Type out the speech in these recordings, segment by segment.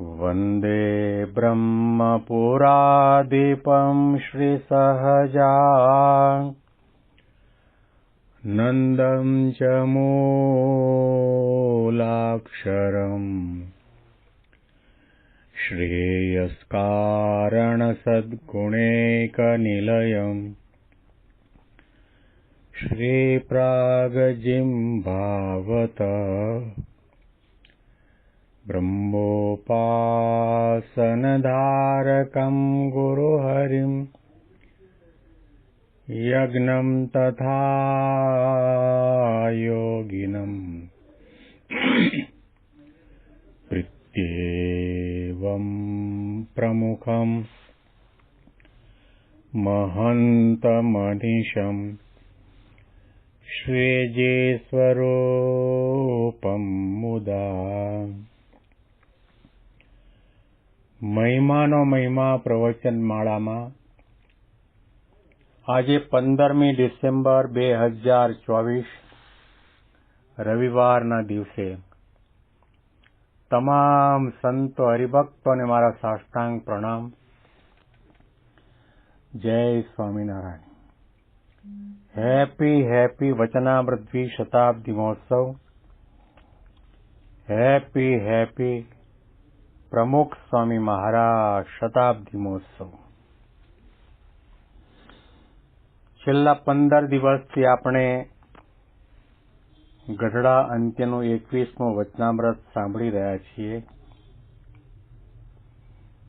वन्दे ब्रह्मपुराधिपं श्रीसहजा नन्दं च मूलाक्षरम् श्रेयस्कारणसद्गुणैकनिलयम् श्रीप्रागजिम्भावत ब्रह्मोपासनधारकं गुरुहरिम् यज्ञं तथा योगिनम् प्रत्येवं प्रमुखम् महन्तमनिशम् श्वेजे स्वरूपं मुदा મહિમાનો મહિમા પ્રવચન માળામાં આજે પંદરમી ડિસેમ્બર બે હજાર ચોવીસ, રવિવારના દિવસે. તમામ સંતો હરિભક્તોને મારા સાષ્ટાંગ પ્રણામ. જય Swaminarayan. Happy happy Vachanamrut Shatabdi Mahotsav. Happy happy પ્રમુખ સ્વામી મહારાજ શતાબ્દી મહોત્સવ. છેલ્લા પંદર દિવસથી આપણે ગઢડા અંત્યનું એકવીસમું વચનામૃત સાંભળી રહ્યા છીએ.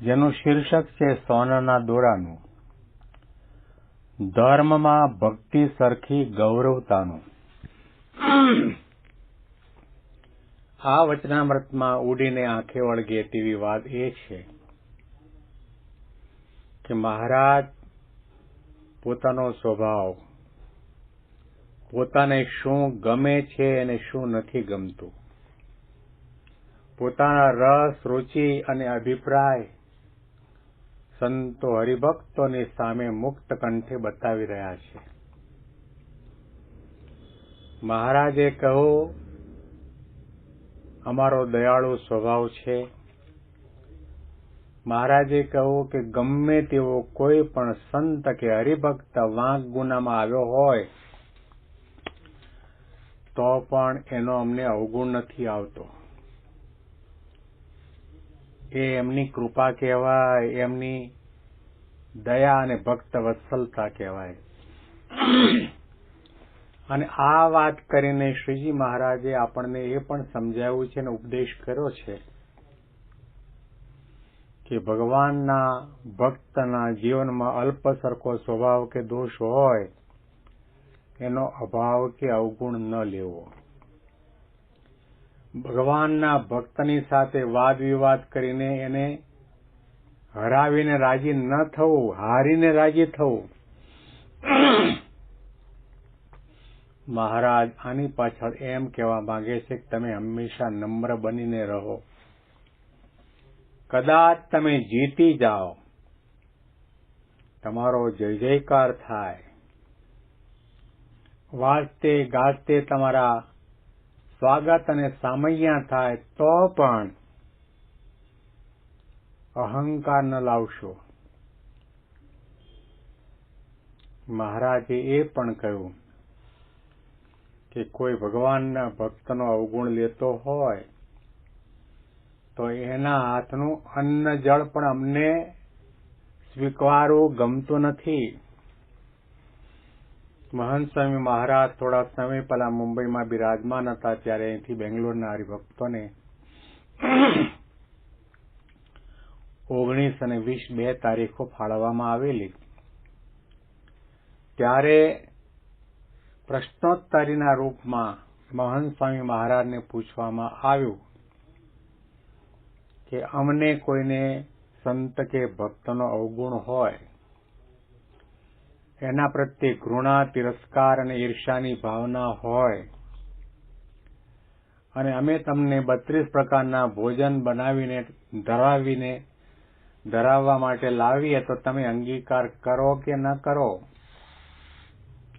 જેનું શીર્ષક છે સોનાના દોરાનું. ધર્મમાં ભક્તિ સરખી ગૌરવતાનું. આ વચનામૃતમાં ઉડીને આંખે વળગે તેવી વાત એ છે કે મહારાજ પોતાનો સ્વભાવ, પોતાને શું ગમે છે અને શું નથી ગમતું. પોતાના રસ, રુચિ અને અભિપ્રાય સંતો હરિભક્તોની સામે મુક્ત કંઠે બતાવી રહ્યા છે. મહારાજે કહ્યું અમારો દયાળુ સ્વભાવ છે. મહારાજે કહ્યું કે ગમે તેવો કોઈ પણ સંત કે હરિભક્ત વાંક ગુનામાં આવ્યો હોય, તો પણ એનો અમને અવગુણ નથી આવતો. એ એમની કૃપા કહેવાય, એમની દયા અને ભક્ત વત્સલતા કહેવાય. અને આ વાત કરીને શ્રીજી મહારાજે આપણને એ પણ સમજાવ્યું છે અને ઉપદેશ કર્યો છે કે ભગવાનના ભક્તના જીવનમાં અલ્પ સરખો સ્વભાવ કે દોષ હોય, એનો અભાવ કે અવગુણ ન લેવો. ભગવાનના ભક્તની સાથે વાદ વિવાદ કરીને એને હરાવીને રાજી ન થવું, હારીને રાજી થવું. મહારાજ, આની પાછળ એમ કહેવા માંગે છે કે તમે હંમેશા નમ્ર બનીને રહો. કદાચ તમે જીતી જાઓ. તમારો જય જયકાર થાય. વાજતે ગાજતે તમારા સ્વાગત અને સામૈયા થાય તો પણ અહંકાર ન લાવશો. મહારાજે એ પણ કહ્યું કે કોઈ ભગવાનના ભક્તનો અવગુણ લેતો હોય, તો એના હાથનું અન્ન જળ પણ અમને સ્વીકારવું ગમતું નથી. મહંત સ્વામી મહારાજ થોડા સમય પહેલા મુંબઈમાં બિરાજમાન હતા, ત્યારે અહીંથી બેંગ્લોરના હરિભક્તોને ઓગણીસ અને વીસ બે તારીખો ફાળવવામાં આવેલી. ત્યારે પ્રશ્નોત્તરીના રૂપમાં મહંત સ્વામી મહારાજને પૂછવામાં આવ્યું કે અમને કોઈને સંત કે ભક્તનો અવગુણ હોય, એના પ્રત્યે ઘૃણા, તિરસ્કાર અને ઈર્ષાની ભાવના હોય, અને અમે તમને બત્રીસ પ્રકારના ભોજન બનાવીને, ધરાવીને, ધરાવવા માટે લાવીએ તો તમે અંગીકાર કરો કે ન કરો?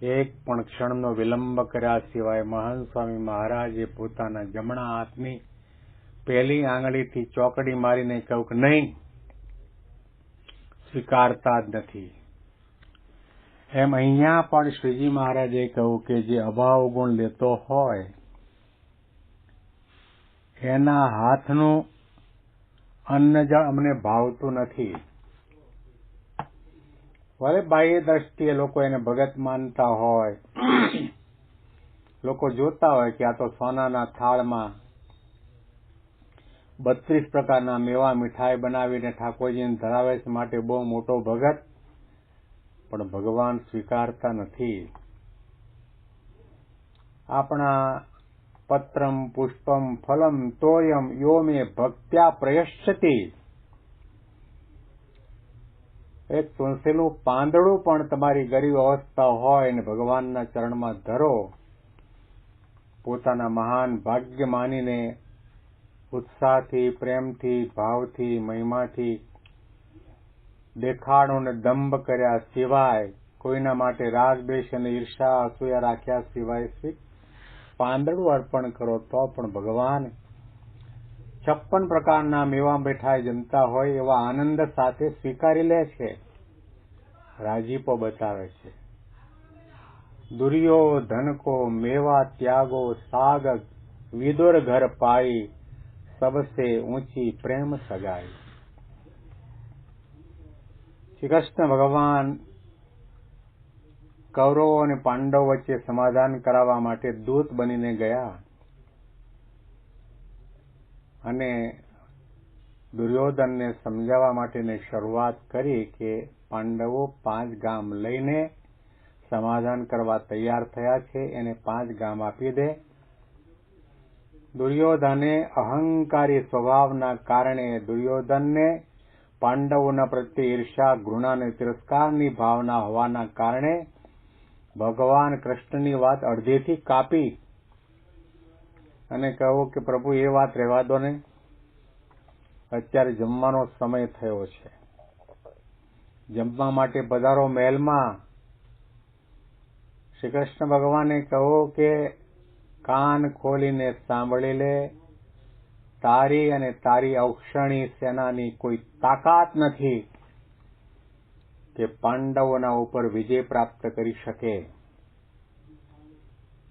એક પણ ક્ષણનો વિલંબ કર્યા સિવાય મહાન સ્વામી મહારાજે પોતાના જમણા હાથની પહેલી આંગળીથી ચોકડી મારીને કહ્યું કે નહીં, સ્વીકારતા જ નથી. એમ અહીંયા પણ શ્રીજી મહારાજે કહ્યું કે જે અભાવ ગુણ લેતો હોય, એના હાથનું અન્ન જ અમને ભાવતું નથી. ભલે બાહ્ય દ્રષ્ટિએ લોકો એને ભગત માનતા હોય લોકો જોતા હોય કે આ તો સોનાના થાળમાં બત્રીસ પ્રકારના મેવા મીઠાઈ બનાવીને ઠાકોરજીને ધરાવે છે માટે બહુ મોટો ભગત. પણ ભગવાન સ્વીકારતા નથી. આપણા પત્રમ પુષ્પમ ફલમ તોયમ યો મે ભક્ત્યા પ્રયશ્ચતિ એક તુલસીનું પાંદડું પણ તમારી ગરીબ અવસ્થા હોય અને ભગવાનના ચરણમાં ધરો. પોતાના મહાન ભાગ્ય માનીને ઉત્સાહથી, પ્રેમથી, ભાવથી, મહિમાથી દેખાડો ને દંભ કર્યા સિવાય કોઈના માટે રાગ, દ્વેષ અને ઈર્ષા અસૂયા રાખ્યા સિવાય પાંદડું અર્પણ કરો તો પણ ભગવાન છપ્પન પ્રકારના મેવા મીઠાઈ જમતા હોય એવા આનંદ સાથે સ્વીકારી લે છે. રાજીપો બતાવે છે. દુર્યો ધનકો મેવા ત્યાગો સાગ, વિદુર ઘર પાઈ, સબસે ઊંચી પ્રેમ સગાઈ. શ્રી કૃષ્ણ ભગવાન કૌરવો અને પાંડવો વચ્ચે સમાધાન કરાવવા માટે દૂત બનીને ગયા. અને દુર્યોધનને સમજાવવા માટેની શરૂઆત કરી કે પાંડવો પાંચ ગામ લઈને સમાધાન કરવા તૈયાર થયા છે, એને પાંચ ગામ આપી દે. દુર્યોધને અહંકારી સ્વભાવના કારણે દુર્યોધનને પાંડવોના પ્રત્યે ઈર્ષા ઘૃણા અને તિરસ્કારની ભાવના હોવાના કારણે ભગવાન કૃષ્ણની વાત અડધેથી કાપી અને કહો કે પ્રભુ, એ વાત રહેવા દો ને. અત્યારે જમવાનો સમય થયો છે. જમવા માટે પધારો મહેલમાં. શ્રી કૃષ્ણ ભગવાને કહો કે કાન ખોલીને સાંભળી લે. તારી અને તારી ઔક્ષણી સેનાની કોઈ તાકાત નથી કે પાંડવોના ઉપર વિજય પ્રાપ્ત કરી શકે.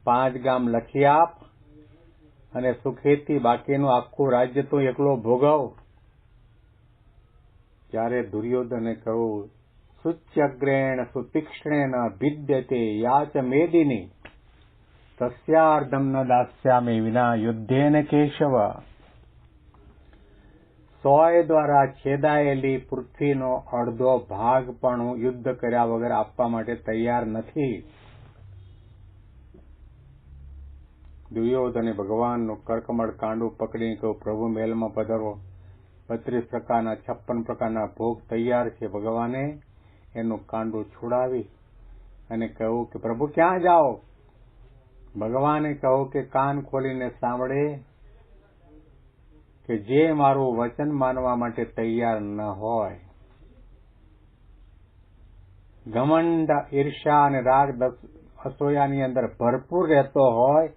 પાંચ ગામ લખી આપ. અને સુખેથી બાકીનું આખું રાજ્ય તો એકલો ભોગવ. ત્યારે દુર્યોધને કહ્યું સુચ્યગ્રેણ સુતીક્ષ્ણેન ભિદ્યતે યાચ મેદિની. તસ્યાર્ધમ ન દાસ્યામે વિના યુદ્ધેન કેશવ. સોય દ્વારા છેદાયેલી પૃથ્વીનો અડધો ભાગ પણ હું યુદ્ધ કર્યા વગર આપવા માટે તૈયાર નથી. દુર્યોધને ભગવાનનું કર્કમળ કાંડું પકડીને કહ્યું, પ્રભુ, મહેલમાં પધારો. બત્રીસ પ્રકારના, છપ્પન પ્રકારના ભોગ તૈયાર છે. ભગવાને એનું કાંડું છોડાવી અને કહ્યું કે, પ્રભુ, ક્યાં જાઓ? ભગવાને કહો કે, કાન ખોલીને સાંભળે કે જે મારું વચન માનવા માટે તૈયાર ન હોય. ઘમંડ ઈર્ષા અને રાગ અસોયાની અંદર ભરપૂર રહેતો હોય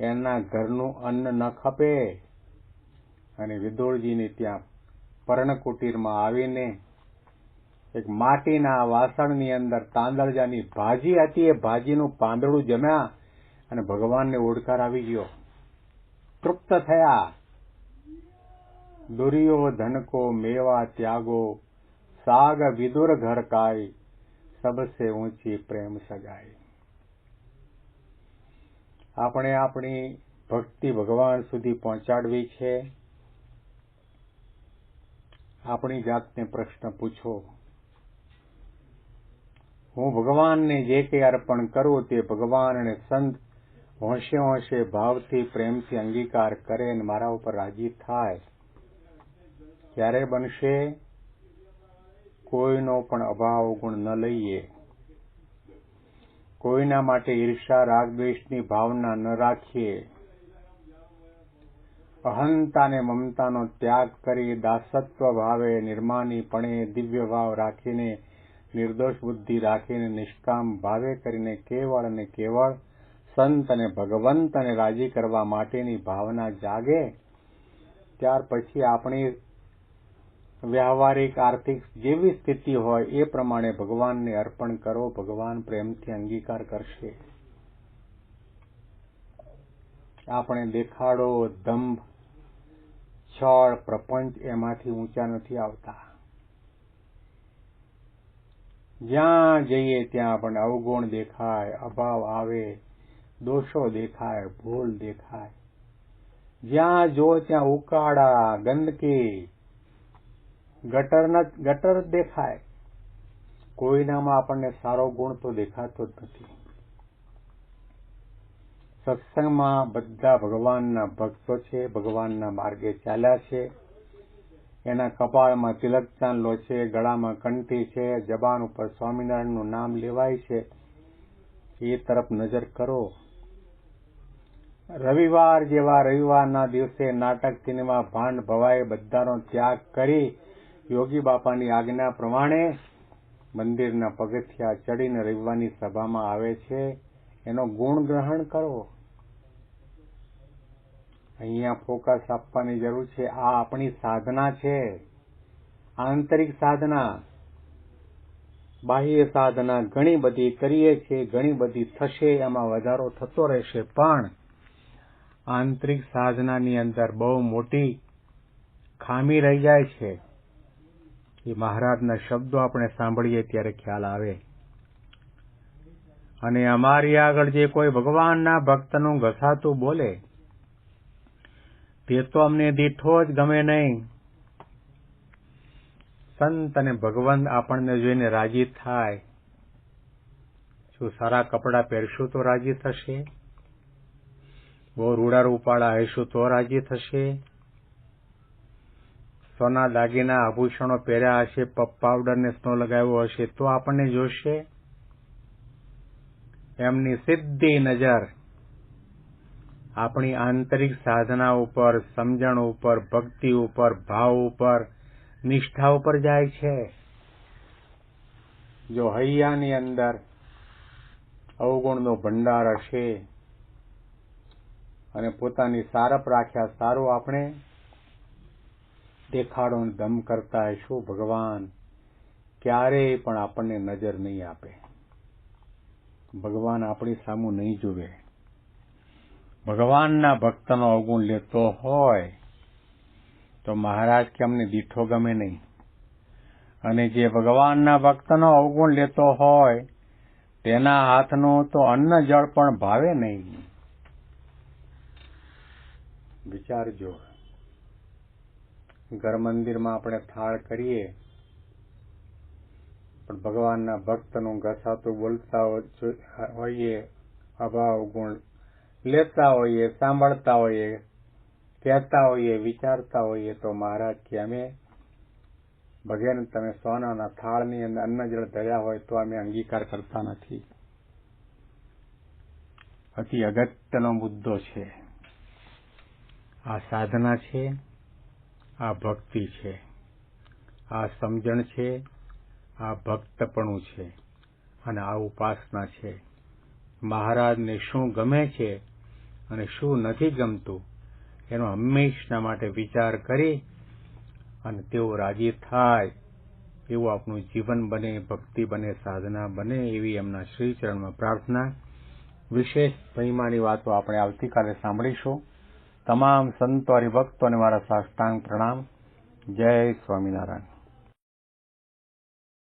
એમના ઘરનું અન્ન ન ખપે. અને વિદોળજીને ત્યાં પર્ણકુટીરમાં આવીને એક માટીના વાસણની અંદર તાંદળજાની ભાજી હતી. એ ભાજીનું પાંદડું જમ્યા અને ભગવાનને ઓડકાર આવી ગયો. તૃપ્ત થયા. દુરિયો ધનકો મેવા ત્યાગો, સાગ વિદુર ઘર કાય, સબસે ઊંચી પ્રેમ સગાઈ. આપણે આપણી ભક્તિ ભગવાન સુધી પહોંચાડવી છે. આપણી જાતને પ્રશ્ન પૂછો. હું ભગવાનને જે કંઈ અર્પણ કરું તે ભગવાન અને સંત હોંશે હોંશે ભાવથી પ્રેમથી અંગીકાર કરે અને મારા ઉપર રાજી થાય. ક્યારે બનશે? કોઈનો પણ અભાવ ગુણ ન લઈએ. કોઈના માટે ઈર્ષા રાગદ્વેષની ભાવના ન રાખીએ. અહંતા અને મમતાનો ત્યાગ કરી દાસત્વ ભાવે, નિર્માનીપણે દિવ્ય ભાવ રાખીને, નિર્દોષ બુદ્ધિ રાખીને, નિષ્કામ ભાવે કરીને કેવળ અને કેવળ સંત અને ભગવંત અને રાજી કરવા માટેની ભાવના જાગે, ત્યાર પછી આપણી વ્યવહારિક, આર્થિક જેવી સ્થિતિ હોય એ પ્રમાણે ભગવાનને અર્પણ કરો. ભગવાન પ્રેમથી અંગીકાર કરશે. આપણે દેખાડો દંભ, છળ, પ્રપંચ એમાંથી ઊંચા નથી આવતા. જ્યાં જઈએ ત્યાં આપણને અવગુણ દેખાય, અભાવ આવે, દોષો દેખાય, ભૂલ દેખાય. જ્યાં જો ત્યાં ઉકાળા, ગંદકી ગટર ગટર દેખાય. કોઈનામાં આપણને સારો ગુણ તો દેખાતો જ નથી. સત્સંગમાં બધા ભગવાનના ભક્તો છે, ભગવાનના માર્ગે ચાલ્યા છે. એના કપાળમાં તિલક ચાંદલો છે, ગળામાં કંઠી છે, જબાન ઉપર સ્વામિનારાયણનું નામ લેવાય છે. એ તરફ નજર કરો. રવિવાર જેવા રવિવારના દિવસે નાટક, સિનેમા, ભાંડ ભવાય બધાનો ત્યાગ કરી યોગી બાપાની આજ્ઞા પ્રમાણે મંદિરના પગથિયા ચડીને રવિવારની સભામાં આવે છે. એનો ગુણ ગ્રહણ કરો. અહીંયા ફોકસ આપવાની જરૂર છે. આ આપણી સાધના છે. આંતરિક સાધના. બાહ્ય સાધના ઘણી બધી કરીએ છીએ, ઘણી બધી થશે, એમાં વધારો થતો રહેશે. પણ આંતરિક સાધનાની અંદર બહુ મોટી ખામી રહી જાય છે. એ મહારાજના શબ્દો આપણે સાંભળીએ ત્યારે ખ્યાલ આવે. અને અમારી આગળ જે કોઈ ભગવાનના ભક્તનું ઘસાતું બોલે, તે તો અમને દીઠો જ ગમે નહીં. સંત અને ભગવાન આપણને જોઈને રાજી થાય. શું સારા કપડાં પહેરશું તો રાજી થશે. બહુ રૂડા રૂપાળા હશું તો રાજી થશે. સોના દાગીના, આભૂષણો પહેર્યા હશે પપ પાવડર ને સ્નો લગાવ્યો હશે, તો આપણને જોશે એમની સીધી નજર આપણી આંતરિક સાધના ઉપર, સમજણ ઉપર, ભક્તિ ઉપર, ભાવ ઉપર, નિષ્ઠા ઉપર જાય છે. જો હૈયાની અંદર અવગુણનો ભંડાર હશે અને પોતાની સારપ રાખ્યા સારું આપણે દેખાડો દમ કરતા હશું ભગવાન? ક્યારેય પણ આપણને નજર નહીં આપે. ભગવાન આપણી સામું નહીં જુએ. ભગવાનના ભક્તનો અવગુણ લેતો હોય, તો મહારાજ કે અમને દીઠો ગમે નહીં? અને જે ભગવાનના ભક્તનો અવગુણ લેતો હોય, તેના હાથનું તો અન્ન જળ પણ ભાવે નહીં. વિચારજો. ઘર મંદિરમાં આપણે થાળ કરીએ. પણ ભગવાનના ભક્તનું ઘસાતું બોલતા હોઈએ, અભાવ ગુણ. લેતા હોઈએ, સાંભળતા હોઈએ, કહેતા હોઈએ, વિચારતા હોઈએ તો મહારાજ કે અમે ભગવાન તમે સોનાના થાળની અંદર અન્ન જળ ધર્યા હોય તો અમે અંગીકાર કરતા નથી. અતિ અગત્યનો મુદ્દો છે. આ સાધના છે. આ ભક્તિ છે. આ સમજણ છે, આ ભક્તપણું છે અને આ ઉપાસના છે. મહારાજને શું ગમે છે અને શું નથી ગમતું, એનો હંમેશના માટે વિચાર કરી અને તેઓ રાજી થાય એવું આપણું જીવન બને, ભક્તિ બને, સાધના બને એવી એમના શ્રીચરણમાં પ્રાર્થના. વિશેષ મહિમાની વાતો આપણે આવતીકાલે સાંભળીશું. તમામ સંતો હરિભક્તોને મારા સાષ્ટાંગ પ્રણામ. જય સ્વામિનારાયણ.